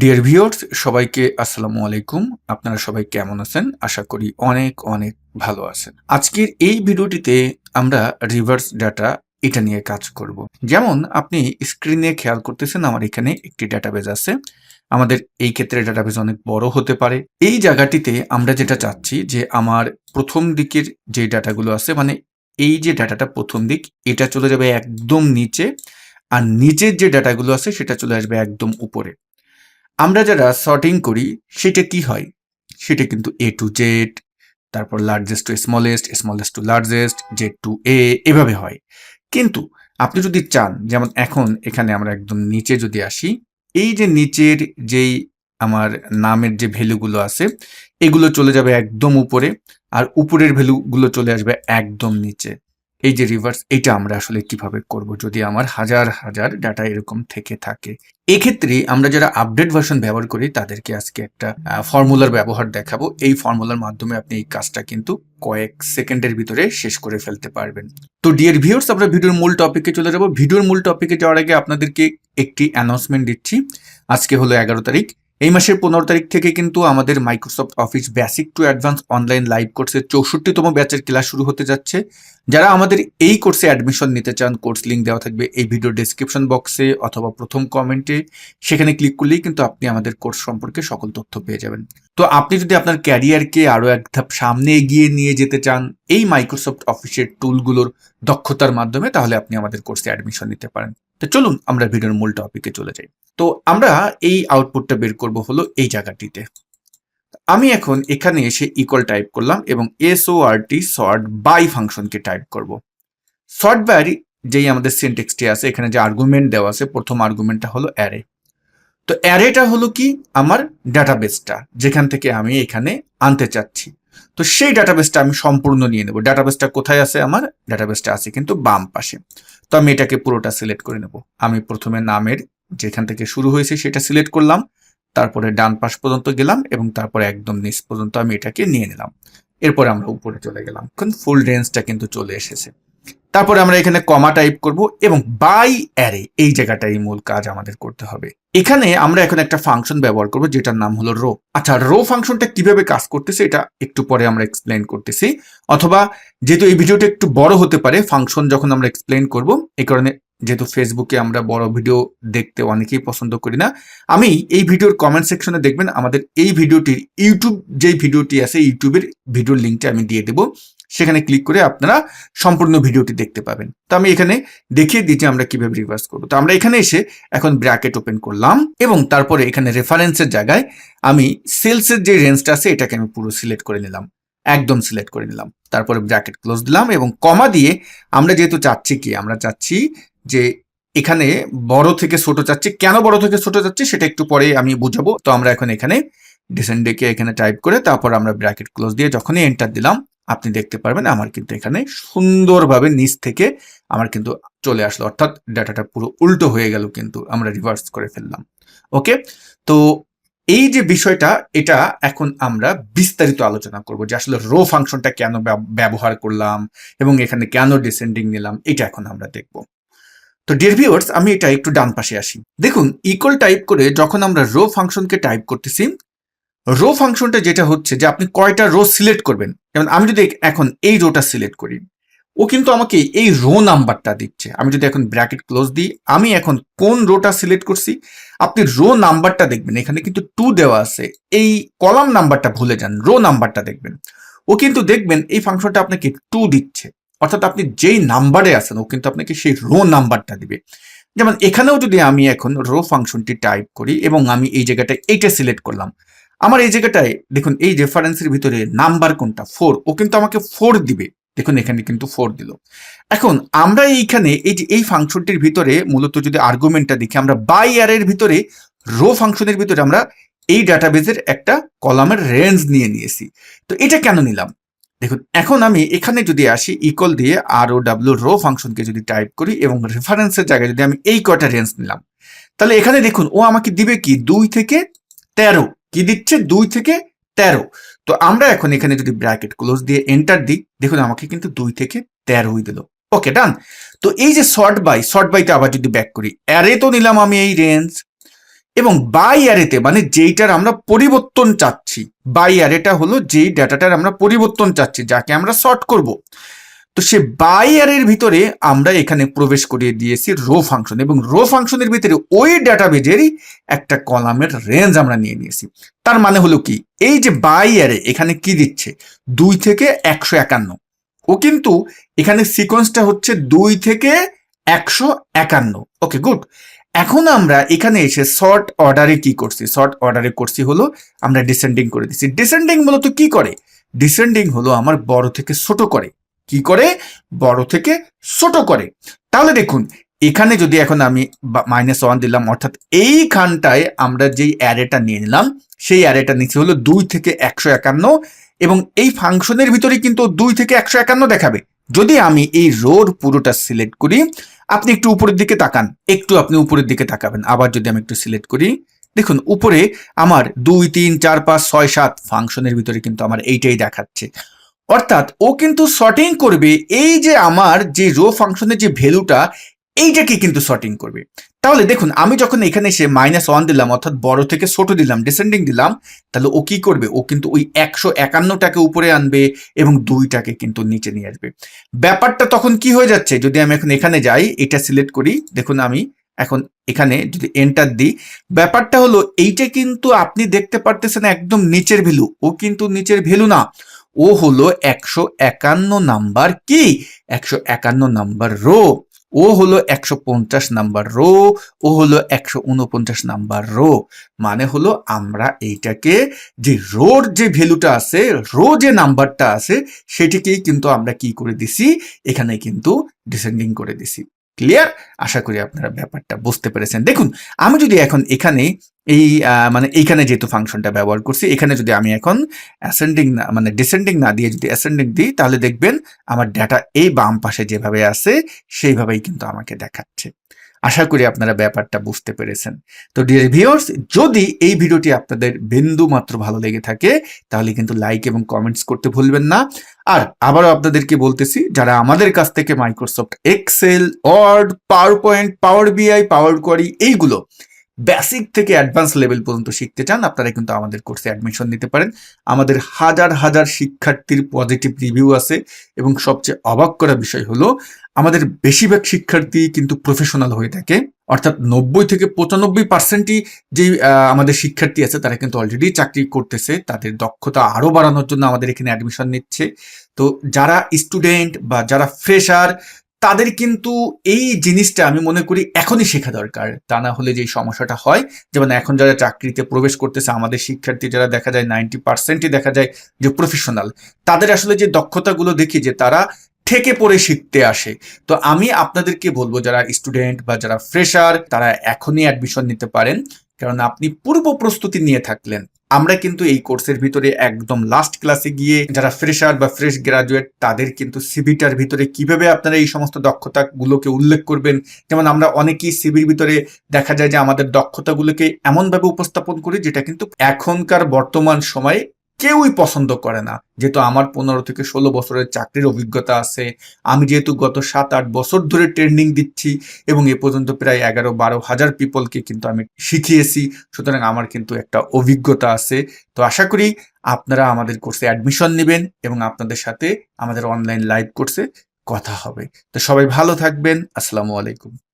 Dear viewers সবাইকে আসসালামু আলাইকুম। আপনারা সবাই কেমন আছেন? আশা করি অনেক অনেক ভালো আছেন। আজকের এই ভিডিওটিতে আমরা রিভার্স ডাটা এটা নিয়ে কাজ করব। যেমন আপনি স্ক্রিনে খেয়াল করতেছেন, আমার এখানে একটি ডাটাবেজ আছে। আমাদের এই ক্ষেত্রে ডাটাবেজ অনেক বড় হতে পারে। এই জায়গাটিতে আমরা যেটা চাচ্ছি, যে আমার প্রথম দিকের যে ডাটাগুলো আছে মানে এই যে ডাটাটা প্রথম দিক, এটা চলে যাবে একদম নিচে। আর নিচের যে ডাটাগুলো আছে, সেটা চলে আসবে একদম উপরে। আমরা যারা সর্টিং করি, সেটা কি হয়? সেটা কিন্তু এ টু জেড তারপর largest to smallest smallest to largest Z to A এভাবে হয়। কিন্তু আপনি যদি চান, যেমন এখন এখানে আমরা একদম নিচে যদি আসি, এই যে নিচের যেই আমার নামের যে ভ্যালুগুলো আছে, এগুলো চলে যাবে একদম উপরে, আর উপরের ভ্যালুগুলো চলে আসবে একদম নিচে। এই যে রিভার্স এটা আমরা আসলে কীভাবে করব? যদি আমার হাজার হাজার ডাটা এরকম থেকে থাকে। এক্ষেত্রে আমরা যারা আপডেট ভার্সন ব্যবহার করি, তাদেরকে আজকে একটা ফর্মুলার ব্যবহার দেখাবো। এই ফর্মুলার মাধ্যমে আপনি এই কাজটা কিন্তু কয়েক সেকেন্ডের ভিতরে শেষ করে ফেলতে পারবেন। তো ডিয়ার ভিউয়ার্স আমরা ভিডিওর মূল টপিকে চলে যাব। ভিডিওর মূল টপিকে যাওয়ার আগে আপনাদেরকে একটি অ্যানাউন্সমেন্ট দিচ্ছি। আজকে হলো এগারো তারিখ। এই মাসের পনেরো তারিখ থেকে কিন্তু আমাদের Microsoft Office basic to advance online live কোর্সের চৌষট্টিতম ব্যাচের ক্লাস শুরু হতে যাচ্ছে। যারা আমাদের এই কোর্সে অ্যাডমিশন নিতে চান কোর্স লিঙ্ক দেওয়া থাকবে এই ভিডিও ডেসক্রিপশন বক্সে অথবা প্রথম কমেন্টে সেখানে ক্লিক করলেই কিন্তু আপনি আমাদের কোর্স সম্পর্কে সকল তথ্য পেয়ে যাবেন। তো আপনি যদি আপনার ক্যারিয়ারকে আরও এক ধাপ সামনে এগিয়ে নিয়ে যেতে চান, এই মাইক্রোসফট অফিসের টুলগুলোর দক্ষতার মাধ্যমে তাহলে আপনি আমাদের কোর্সে অ্যাডমিশন নিতে পারেন। তো চলুন আমরা ভিডিওর মূল টপিকে চলে যাই। তো আমরা এই আউটপুটটা বের করব হলো এই জায়গাটিতে। আমি এখন এখানে এসে ইকুয়াল টাইপ করলাম এবং S O R T sort by ফাংশনকে টাইপ করব। শর্ট বাই যেই আমাদের সিনটেক্সটি আছে, এখানে যে আর্গুমেন্ট দেওয়া আছে, প্রথম আর্গুমেন্টটা হলো অ্যারে তো অ্যারেটা হলো কি? আমার ডাটাবেসটা যেখান থেকে আমি এখানে আনতে চাচ্ছি। তো সেই ডাটাবেসটা আমি সম্পূর্ণ নিয়ে নেব। ডাটাবেসটা কোথায় আছে? আমার ডাটাবেসটা আছে কিন্তু বাম পাশে। তো আমি এটাকে পুরোটা সিলেক্ট করে নেব। আমি প্রথমে নামের যেখান থেকে শুরু হয়েছে সেটা সিলেক্ট করলাম, তারপরে ডান পাশ পর্যন্ত গেলাম এবং তারপরে একদম নিচ পর্যন্ত আমি এটাকে নিয়ে নিলাম। এরপরে আমরা উপরে চলে গেলাম। ফুল রেঞ্জটা কিন্তু চলে এসেছে। তারপরে আমরা এখানে কমা টাইপ করব এবং বাই অ্যারে এই জায়গাটাই মূল কাজ আমাদের করতে হবে। এখানে আমরা এখন একটা ফাংশন ব্যবহার করব, যেটার নাম হলো রো আচ্ছা রো ফাংশনটা কীভাবে কাজ করতেছে, এটা একটু পরে আমরা এক্সপ্লেন করতেছি। অথবা, যেহেতু এই ভিডিওটা একটু বড় হতে পারে ফাংশন যখন আমরা এক্সপ্লেন করব, এই কারণে যেহেতু ফেসবুকে আমরা বড় ভিডিও দেখতে অনেকেই পছন্দ করি না, আমি এই ভিডিওর কমেন্ট সেকশনে দেখবেন, আমাদের এই ভিডিওটির ইউটিউব যেই ভিডিওটি আছে ইউটিউবের ভিডিওর লিঙ্কটা আমি দিয়ে দেবো। সেখানে ক্লিক করে আপনারা সম্পূর্ণ ভিডিওটি দেখতে পাবেন। তো আমি এখানে দেখিয়ে যে আমরা কীভাবে রিভার্স করব। তো আমরা এখানে এসে এখন ব্র্যাকেট ওপেন করলাম এবং তারপরে এখানে রেফারেন্সের জায়গায় আমি সেলসের যে রেঞ্জটা আছে এটাকে আমি পুরো সিলেক্ট করে নিলাম। একদম সিলেক্ট করে নিলাম। তারপরে ব্র্যাকেট ক্লোজ দিলাম এবং কমা দিয়ে আমরা যেহেতু চাচ্ছি কি? আমরা চাচ্ছি যে এখানে বড় থেকে ছোট চাচ্ছি। কেন বড় থেকে ছোট চাচ্ছি সেটা একটু পরে আমি বুঝাবো। তো আমরা এখন এখানে ডিসেন্ডেকে এখানে টাইপ করে তারপর আমরা ব্র্যাকেট ক্লোজ দিয়ে যখনই এন্টার দিলাম আপনি দেখতে পারবেন আমার কিন্তু এখানে সুন্দরভাবে নিচ থেকে আমার কিন্তু চলে আসলো। অর্থাৎ ডাটাটা পুরো উল্টো হয়ে গেল কিন্তু আমরা রিভার্স করে ফেললাম। ওকে তো এই যে বিষয়টা, এটা এখন আমরা বিস্তারিত আলোচনা করব যে আসলে রো ফাংশনটা কেন ব্যবহার করলাম এবং এখানে কেন ডিসেন্ডিং নিলাম, এটা এখন আমরা দেখব। তো ডিয়ার আমি এটা একটু ডান পাশে আসি। দেখুন ইকুয়াল টাইপ করে যখন আমরা রো ফাংশনকে টাইপ করতেছি রো ফাংশনটা যেটা হচ্ছে যে আপনি কয়টা রো সিলেক্ট করবেন। যেমন আমি যদি এখন এই রোটা সিলেক্ট করি, ও কিন্তু আমাকে এই রো নাম্বারটা দিচ্ছে। আমি যদি এখন ব্র্যাকেট ক্লোজ দিই, আমি এখন কোন রোটা সিলেক্ট করছি, আপনি রো নাম্বারটা দেখবেন। এখানে কিন্তু টু দেওয়া আছে। এই কলাম নাম্বারটা ভুলে যান রো নাম্বারটা দেখবেন। ও কিন্তু দেখবেন এই ফাংশনটা আপনাকে টু দিচ্ছে। অর্থাৎ আপনি যেই নাম্বারে আছেন, ও কিন্তু আপনাকে সেই রো নাম্বারটা দিবে। যেমন এখানেও যদি আমি এখন রো ফাংশনটি টাইপ করি এবং আমি এই জায়গাটায় এইটা সিলেক্ট করলাম আমার এই জায়গাটায়, দেখুন, এই রেফারেন্সের ভিতরে নাম্বার কোনটা? ফোর ও কিন্তু আমাকে ফোর দিবে। দেখুন, এখানে কিন্তু ফোর দিল। এখন আমরা এইখানে, এই যে, এই ফাংশনটির ভিতরে মূলত যদি আর্গুমেন্টটা দেখি, আমরা বাই এর ভিতরে রো ফাংশনের ভিতরে আমরা এই ডাটাবেজের একটা কলামের রেঞ্জ নিয়ে নিয়েছি। তো এটা কেন নিলাম? দেখুন, এখন আমি এখানে যদি আসি ইকল দিয়ে আর ও ডাব্লিউ রো ফাংশনকে যদি টাইপ করি এবং রেফারেন্সের জায়গায় যদি আমি এই কটা রেঞ্জ নিলাম, তাহলে এখানে দেখুন, ও আমাকে দিবে কি? দুই থেকে তেরো। কি দিচ্ছে? দুই থেকে তেরো। তো আমরা এখন এখানে যদি ব্র্যাকেট ক্লোজ দিয়ে এন্টার দিই, দেখুন আমাকে কিন্তু দুই থেকে তেরোই দিল। ওকে ডান তো এই যে শর্ট বাই শর্ট বাইতে আবার যদি ব্যাক করি অ্যারে তো নিলাম আমি এই রেঞ্জ এবং বাই অ্যারেতে মানে যেইটার আমরা পরিবর্তন চাচ্ছি বাই অ্যারেটা হলো যেই ডাটাটার আমরা পরিবর্তন চাচ্ছি, যাকে আমরা শর্ট করব। তো সে বাই অ্যারের ভিতরে আমরা এখানে প্রবেশ করিয়ে দিয়েছি রো ফাংশন এবং রো ফাংশনের ভিতরে ওই ডাটাবেজেরই একটা কলামের রেঞ্জ আমরা নিয়ে নিয়েছি। তার মানে হলো কি? এই যে বাই অ্যারে এখানে কি দিচ্ছে? দুই থেকে একশো একান্ন। ও কিন্তু এখানে সিকোয়েন্সটা হচ্ছে দুই থেকে একশো একান্ন। ওকে গুড এখন আমরা এখানে এসে শর্ট অর্ডারে কি করছি? শর্ট অর্ডারে করছি হলো আমরা ডিসেন্ডিং করে দিচ্ছি। ডিসেন্ডিং মূলত কি করে? ডিসেন্ডিং হলো আমার বড় থেকে ছোট করে। কি করে? বড় থেকে ছোট করে। তাহলে দেখুন, এখানে যদি এখন আমি মাইনাস ওয়ান দিলাম, অর্থাৎ এইখানটায় আমরা যেই অ্যারেটা নিয়ে নিলাম, সেই অ্যারেটা নিচে হলো দুই থেকে একশো একান্ন এবং এই ফাংশনের ভিতরে কিন্তু দুই থেকে একশো একান্ন দেখাবে। যদি আমি এই রোর পুরোটা সিলেক্ট করি, আপনি একটু উপরের দিকে তাকান। একটু আপনি উপরের দিকে তাকাবেন। আবার যদি আমি একটু সিলেক্ট করি, দেখুন, উপরে আমার দুই, তিন, চার, পাঁচ, ছয়, সাত ফাংশনের ভিতরে কিন্তু আমার এইটাই দেখাচ্ছে। অর্থাৎ ও কিন্তু শর্টিং করবে, এই যে আমার যে রো ফাংশনের যে ভ্যালুটা, এইটাকে কিন্তু শর্টিং করবে। তাহলে দেখুন, আমি যখন এখানে এসে মাইনাস ওয়ান দিলাম, অর্থাৎ বড় থেকে ছোট দিলাম ডিসেন্ডিং দিলাম, তাহলে ও কি করবে? ও কিন্তু ওই একশো একান্নটাকে উপরে আনবে এবং দুইটাকে কিন্তু নিচে নিয়ে আসবে। ব্যাপারটা তখন কি হয়ে যাচ্ছে? যদি আমি এখন এখানে যাই, এটা সিলেক্ট করি, দেখুন আমি এখন এখানে যদি এন্টার দিই, ব্যাপারটা হলো এইটা কিন্তু আপনি দেখতে পারতেছেন একদম নিচের ভ্যালু, ও কিন্তু নিচের ভ্যালু না। ও হলো একশো একান্ন নাম্বার কি? একশো একান্ন নাম্বার রো। ও হলো একশো পঞ্চাশ নাম্বার রো। ও হলো একশো উনপঞ্চাশ নাম্বার রো। মানে হলো আমরা এইটাকে যে রোর যে ভ্যালুটা আছে, রো যে নাম্বারটা আছে, সেটিকেই কিন্তু আমরা কি করে দিছি? এখানে কিন্তু ডিসেন্ডিং করে দিছি। ক্লিয়ার আশা করি আপনারা ব্যাপারটা বুঝতে পেরেছেন। দেখুন, আমি যদি এখন এখানে এই মানে এইখানে যেহেতু ফাংশনটা ব্যবহার করছি, এখানে যদি আমি এখন অ্যাসেন্ডিং না মানে ডিসেন্ডিং না দিয়ে যদি অ্যাসেন্ডিং দিই, তাহলে দেখবেন আমার ডাটা এই বাম পাশে যেভাবে আছে, সেইভাবেই কিন্তু আমাকে দেখাচ্ছে। আশা করি আপনারা ব্যাপারটা বুঝতে পেরেছেন। তো ডিয়ার ভিউয়ার্স যদি এই ভিডিওটি আপনাদের বিন্দু মাত্র ভালো লেগে থাকে, তাহলে কিন্তু লাইক এবং কমেন্টস করতে ভুলবেন না। আর আবারও আপনাদেরকে বলতেছি, যারা আমাদের কাছ থেকে Microsoft Excel Word PowerPoint Power BI Power Query এইগুলো বেসিক থেকে অ্যাডভান্স লেভেল পর্যন্ত শিখতে চান আপনারা কিন্তু আমাদের কোর্সে অ্যাডমিশন নিতে পারেন। আমাদের হাজার হাজার শিক্ষার্থীর পজিটিভ রিভিউ আছে এবং সবচেয়ে অবাক করা বিষয় হলো, আমাদের বেশিরভাগ শিক্ষার্থী কিন্তু প্রফেশনাল হয়ে থাকে। অর্থাৎ নব্বই থেকে পঁচানব্বই পার্সেন্টই যে আমাদের শিক্ষার্থী আছে, তারা কিন্তু অলরেডি চাকরি করতেছে। তাদের দক্ষতা আরও বাড়ানোর জন্য আমাদের এখানে অ্যাডমিশন নিচ্ছে। তো যারা স্টুডেন্ট বা যারা ফ্রেশার তাদের কিন্তু এই জিনিসটা আমি মনে করি এখনই শেখা দরকার। তা না হলে যে সমস্যাটা হয়, যেমন এখন যারা চাকরিতে প্রবেশ করতেছে, আমাদের শিক্ষার্থী যারা দেখা যায় নাইনটি পার্সেন্টই দেখা যায় যে প্রফেশনাল তাদের আসলে যে দক্ষতাগুলো দেখি যে তারা ঠেকে পড়ে শিখতে আসে। তো আমি আপনাদেরকে বলব, যারা স্টুডেন্ট বা যারা ফ্রেশার তারা এখনই অ্যাডমিশন নিতে পারেন। কারণ আপনি পূর্ব প্রস্তুতি নিয়ে থাকলেন। আমরা কিন্তু এই কোর্সের ভিতরে একদম লাস্ট ক্লাসে গিয়ে যারা ফ্রেশার বা ফ্রেশ গ্রাজুয়েট তাদের কিন্তু সিভিটার ভিতরে কীভাবে আপনারা এই সমস্ত দক্ষতাগুলোকে উল্লেখ করবেন? যেমন আমরা অনেকেই সিভির ভিতরে দেখা যায় যে আমাদের দক্ষতাগুলোকে এমনভাবে উপস্থাপন করি যেটা কিন্তু এখনকার বর্তমান সময়ে কেউই পছন্দ করে না। যেহেতু আমার পনেরো থেকে ষোলো বছরের চাকরির অভিজ্ঞতা আছে, আমি যেহেতু গত সাত, আট বছর ধরে ট্রেনিং দিচ্ছি এবং এ পর্যন্ত প্রায় এগারো, বারো হাজার পিপলকে কিন্তু আমি শিখিয়েছি, সুতরাং আমার কিন্তু একটা অভিজ্ঞতা আছে। তো আশা করি আপনারা আমাদের কোর্সে অ্যাডমিশন নেবেন এবং আপনাদের সাথে আমাদের অনলাইন লাইভ কোর্সে কথা হবে। তো সবাই ভালো থাকবেন। আসসালামু আলাইকুম।